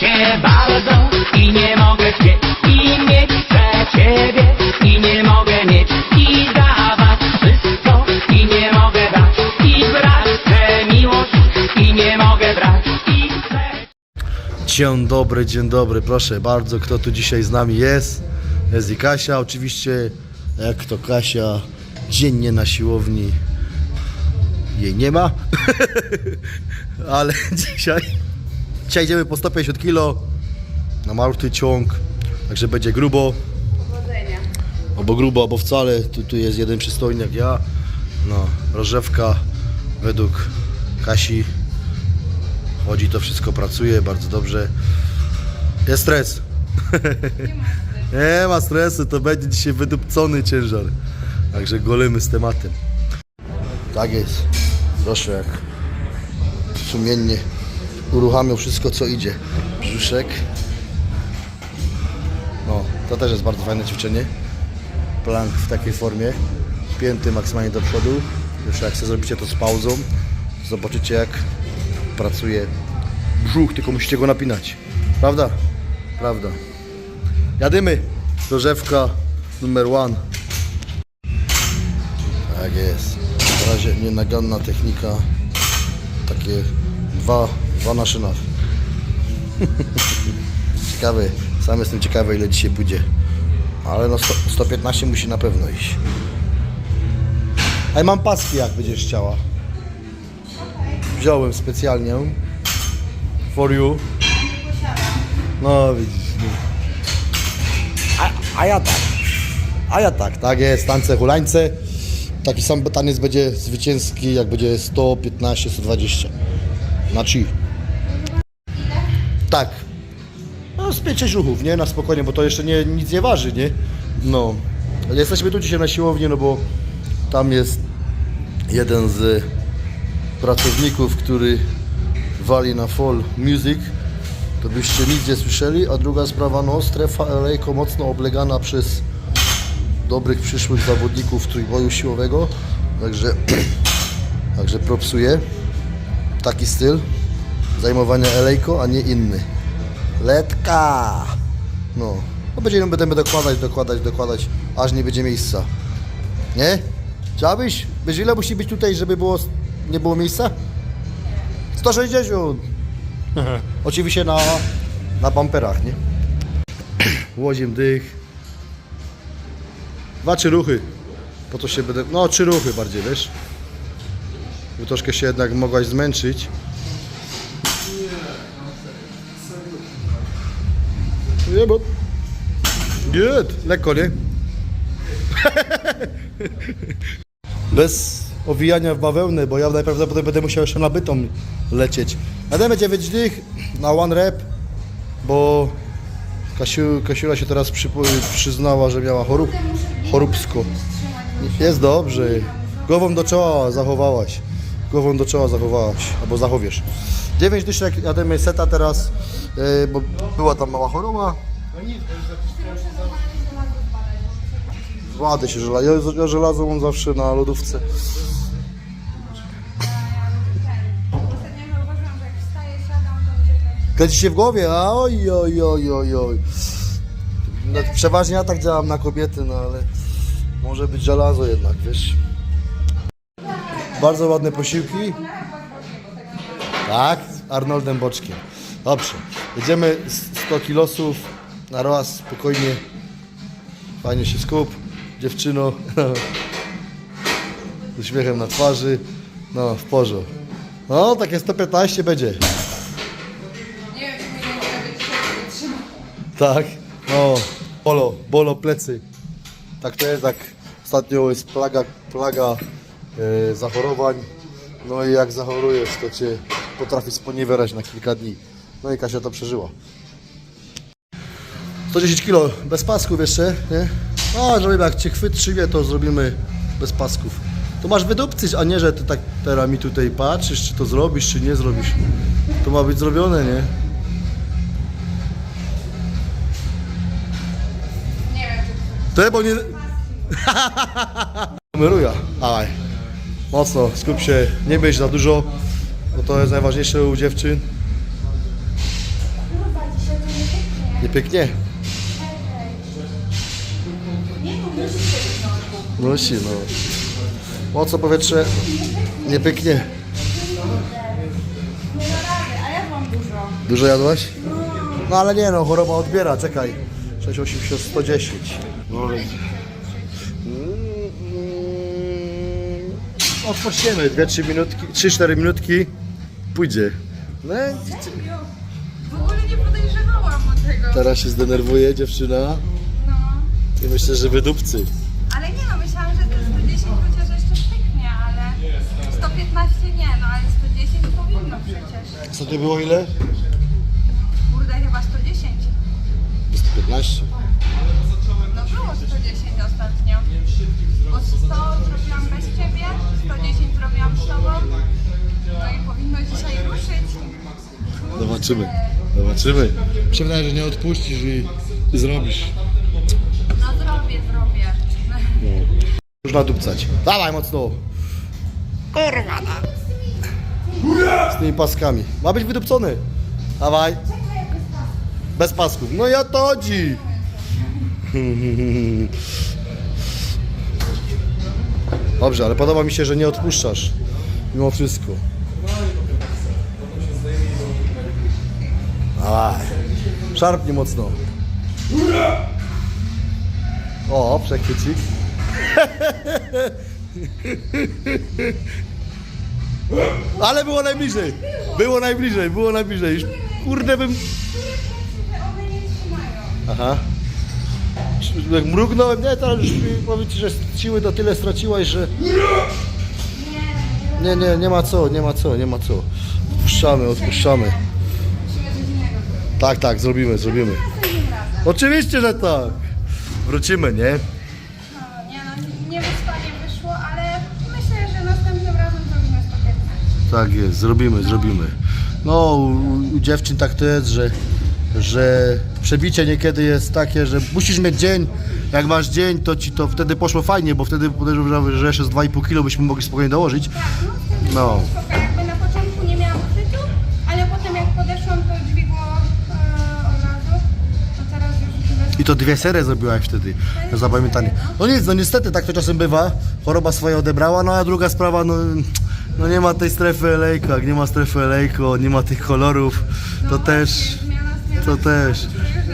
cię bardzo i nie mogę śpieć i mieć chcę ciebie i nie mogę mieć i dawać wszystko i nie mogę dać i brać chcę miłość i nie mogę brać i chcę Dzień dobry, dzień dobry, proszę bardzo, kto tu dzisiaj z nami jest? Jest i Kasia, oczywiście, jak to Kasia, dziennie na siłowni jej nie ma, ale dzisiaj, dzisiaj idziemy po 150 kg na martwy ciąg, także będzie grubo, albo grubo, albo wcale, tu, tu jest jeden przystojny jak ja, no, rozrzewka według Kasi Chodzi to wszystko, pracuje bardzo dobrze. Jest stres. Nie ma stresu, to będzie dzisiaj wydupcony ciężar. Także golemy z tematem. Tak jest. Proszę jak sumiennie uruchamiał wszystko co idzie. Brzuszek. No, to też jest bardzo fajne ćwiczenie. Plank w takiej formie. Pięty maksymalnie do przodu. Już jak sobie zrobicie to z pauzą, zobaczycie jak pracuje brzuch, tylko musicie go napinać. Prawda? Prawda. Jadymy. Dorzewka numer one. Tak jest. Na razie nienaganna technika. Takie dwa, dwa na. Ciekawy. Sam jestem ciekawy ile dzisiaj pójdzie. Ale no 100, 115 musi na pewno iść. A ja mam paski jak będziesz chciała. Wziąłem specjalnie. For you. No widzisz. no. A, a ja tak. A ja tak, tak jest. Tance hulańce. Taki sam taniec będzie zwycięski, jak będzie 115, 120. Na chi. Tak. No z 5-6 ruchów, nie? Na spokojnie, bo to jeszcze nie, nic nie waży, nie? No. Jesteśmy tu dzisiaj na siłowni, no bo tam jest jeden z pracowników, który wali na Fall Music, to byście nic nie słyszeli, a druga sprawa, no strefa LA mocno oblegana przez dobrych przyszłych zawodników trójboju siłowego, także, także propsuję taki styl zajmowania LA, a nie inny. Letka! No, no będziemy, będziemy dokładać, dokładać, dokładać, aż nie będzie miejsca. Nie? Chciałbyś? Wiesz ile musi być tutaj, żeby było, nie było miejsca? 160! Oczywiście na, na bumperach, nie? Łoziem dych. Dwa, trzy ruchy. Po to się będę... No, trzy ruchy bardziej, wiesz? Bo troszkę się jednak mogłaś zmęczyć. Nie, bo... Nie, lekko, nie? Bez owijania w bawełnę, bo ja najprawdopodobniej będę musiał jeszcze nabytą lecieć. A damy 9 dych na one rep, bo Kasiu, Kasiula się teraz przypo- przyznała, że miała chorób, choróbsko. Jest dobrze. Głową do czoła zachowałaś. Głową do czoła zachowałaś, albo zachowiesz. 9 dyszek jademy seta teraz, yy, bo była tam mała choroba. Ładę się żelazo. Ja, ja żelazo mam zawsze na lodówce. Kręci. Się w głowie, a oj, oj, oj, oj, oj. Przeważnie ja tak działam na kobiety, no ale może być żelazo jednak, wiesz. Bardzo ładne posiłki. Tak, z Arnoldem Boczkiem. Dobrze, jedziemy z 100 kilosów na raz, spokojnie. Fajnie się skup, dziewczyno. Z uśmiechem na twarzy. No, w porządku. No, takie 115 będzie. Nie wiem, czy mnie nie będzie dzisiaj wytrzymał. Tak, no, bolo, bolo plecy. Tak to jest, jak ostatnio jest plaga, plaga zachorowań. No i jak zachorujesz, to cię potrafi sponiewierać na kilka dni. No i Kasia to przeżyła. 110 kg bez pasków jeszcze, nie? No, zrobimy jak cię chwyt szybie, to zrobimy bez pasków. To masz wydupcyć, a nie, że ty tak teraz mi tutaj patrzysz, czy to zrobisz, czy nie zrobisz. To ma być zrobione, nie? Nie wiem, czy To bo nie... Numeruja. Dawaj. Mocno, skup się, nie myśl za dużo, bo to jest najważniejsze u dziewczyn. Nie pięknie? Musi, no. Mocno powietrze. Nie pięknie. Nie da rady, a ja mam dużo. Jadłaś? No ale nie no, choroba odbiera, czekaj. 680, 110. No, ale- Mm, Odpoczniemy, 2-3 minutki, 3-4 minutki, pójdzie. No? W ogóle nie podejrzewałam o tego. teraz się zdenerwuje dziewczyna No. i myślę, że wydupcy. Ale nie no, myślałam, że te 110 chociaż jeszcze styknie, ale 115 nie, no ale 110 powinno przecież. Co to było ile? Kurde, chyba 110. 115. Zobaczymy, zobaczymy. Mi się wydaje, że nie odpuścisz i, i zrobisz. No zrobię, zrobię. Już nadupcać. Dawaj mocno. Kurwa. Z tymi paskami. Ma być wydupcony. Dawaj. Bez pasków. No o to chodzi. Dobrze, ale podoba mi się, że nie odpuszczasz. Mimo wszystko. Dawaj. Szarpnij mocno. O, przechwycik. Ale było najbliżej. Było najbliżej, było najbliżej. Już kurde bym. Aha. Jak mrugnąłem, nie, to już powiem ci, że siły to tyle straciłaś, że. Nie, nie, nie ma co, nie ma co, nie ma co. Odpuszczamy, odpuszczamy. Tak, tak, zrobimy, zrobimy. Oczywiście, że tak. Wrócimy, nie? No, nie no, nie wyszło, ale myślę, że następnym razem zrobimy 115. Tak jest, zrobimy, zrobimy. No, u, u dziewczyn tak to jest, że, że przebicie niekiedy jest takie, że musisz mieć dzień. Jak masz dzień, to ci to wtedy poszło fajnie, bo wtedy podejrzewam, że jeszcze z 2,5 kg byśmy mogli spokojnie dołożyć. Tak, no wtedy No. no. I to dwie serie zrobiłaś wtedy, zapamiętanie. No nic, no niestety tak to czasem bywa. Choroba swoje odebrała, no a druga sprawa, no, no nie ma tej strefy elejko, jak nie ma strefy elejko, nie ma tych kolorów, to też... To też.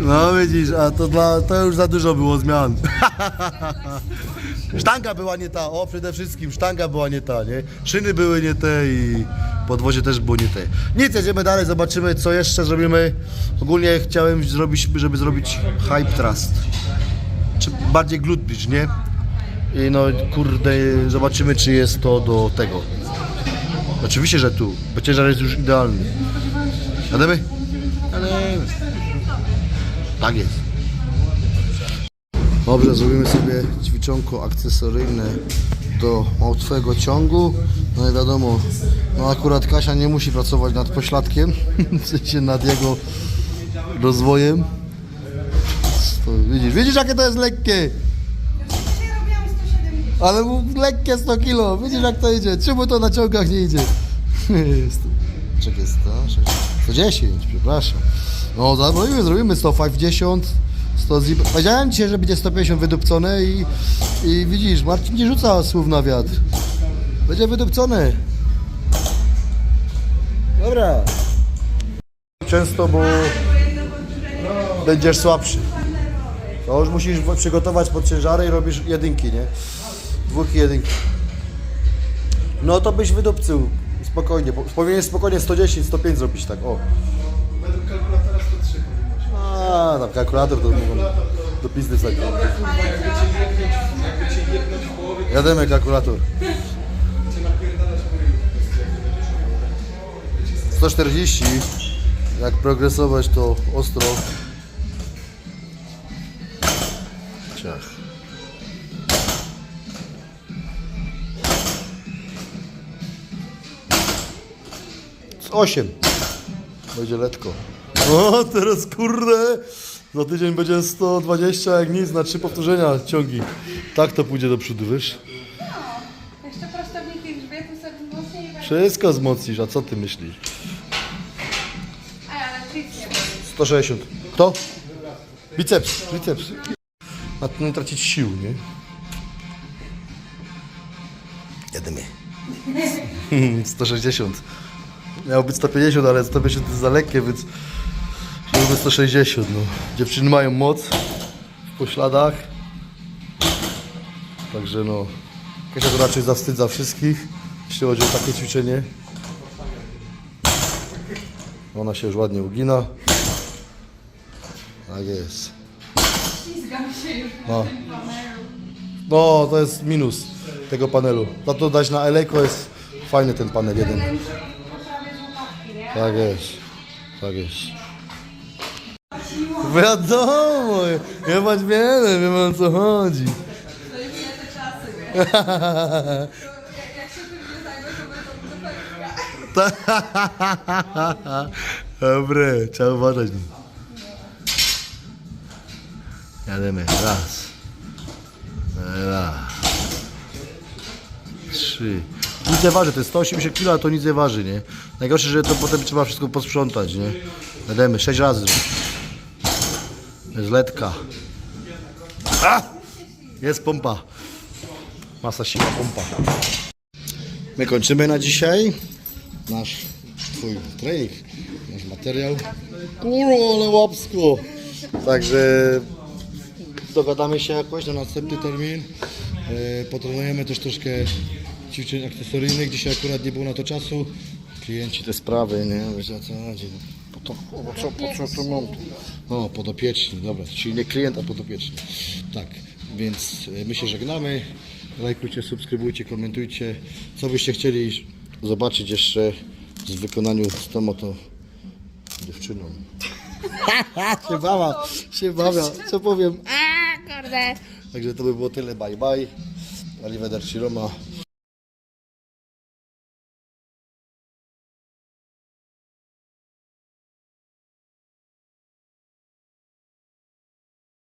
No widzisz, a to, dla, to już za dużo było zmian. Sztanga była nie ta, o przede wszystkim sztanga była nie ta, nie? Szyny były nie te i podwozie też było nie te. Nic, jedziemy dalej, zobaczymy co jeszcze zrobimy. Ogólnie chciałem zrobić, żeby zrobić hype trust. Czy bardziej glut bridge, nie? I no kurde, zobaczymy czy jest to do tego. Oczywiście, że tu, bo ciężar jest już idealny. Jademy? Jademy. Tak jest. Dobrze, zrobimy sobie ćwiczonko akcesoryjne do łatwego ciągu. No i wiadomo, no akurat Kasia nie musi pracować nad pośladkiem, w sensie nad jego rozwojem. To widzisz, widzisz jakie to jest lekkie? Dzisiaj robiłam 170. Ale lekkie 100 kilo, widzisz jak to idzie? Czemu to na ciągach nie idzie? Czekaj, 100, 110, przepraszam. No, zrobimy, zrobimy 150, 100 zip. Powiedziałem dzisiaj, że będzie 150 wydupcone i, i widzisz, Marcin nie rzuca słów na wiatr. Będzie wydupcony. Dobra. Często, bo będziesz słabszy. To już musisz przygotować pod ciężary i robisz jedynki, nie? Dwóch i jedynki. No to byś wydupcył. Spokojnie. po- Powinien spokojnie 110, 105 zrobić tak. O. Według kalkulatora 103 powinno się. A, tam kalkulator to mogą do pizdy wsadzić. Jakby cię jebnąć w połowie, Jademy kalkulator. to cię napierdalać po ryju. 140. Jak progresować to ostro. Ciach. 8. Będzie letko. O, teraz kurde. Za tydzień będzie 120 jak nic na trzy powtórzenia ciągi. Tak to pójdzie do przodu, wiesz? Jeszcze prostowniki grzbietu sobie mocniej i. Wszystko wzmocnisz, a co ty myślisz? Ale nie boli. 160. Kto? Biceps, biceps. A to nie tracić sił, nie? Jedymy. 160. Miało być 150, ale 150 jest za lekkie, więc żeby 160. No. Dziewczyny mają moc w pośladach. Także no. Kasia to raczej zawstydza wszystkich, jeśli chodzi o takie ćwiczenie. Ona się już ładnie ugina. Tak jest. Ślizgam się już No. No, to jest minus tego panelu. Za to dać na Eleko jest fajny ten panel jeden. Nie? Tak jest. Wiadomo, ja wiele, wiem o co chodzi. To już nie te czasy? To jak, jak się tym nie zajmę, to będą do pewnika. Dobre, trzeba uważać. Nic nie waży, to jest 180 kg, to nic nie waży, nie? Najgorsze, że to potem trzeba wszystko posprzątać, nie? Jademy, sześć razy. Jest letka. A! Jest pompa. Masa siła pompa. My kończymy na dzisiaj nasz twój trening, nasz materiał. Kurwa, ale łapsko. Także dogadamy się jakoś na następny termin. E, Potrenujemy też troszkę ćwiczeń akcesoryjnych. Dzisiaj akurat nie było na to czasu. Klienci te sprawy, nie? Wiecie o co chodzi. Po to, po co, po co to mam? O, podopieczni, dobra, czyli nie klient, a podopieczny. Tak, więc e, my się żegnamy. Lajkujcie, subskrybujcie, komentujcie. Co byście chcieli zobaczyć jeszcze w wykonaniu z tą oto dziewczyną. się bawia, się bawia, co powiem. A, kurde. Także to by było tyle, bye bye. Arrivederci Roma.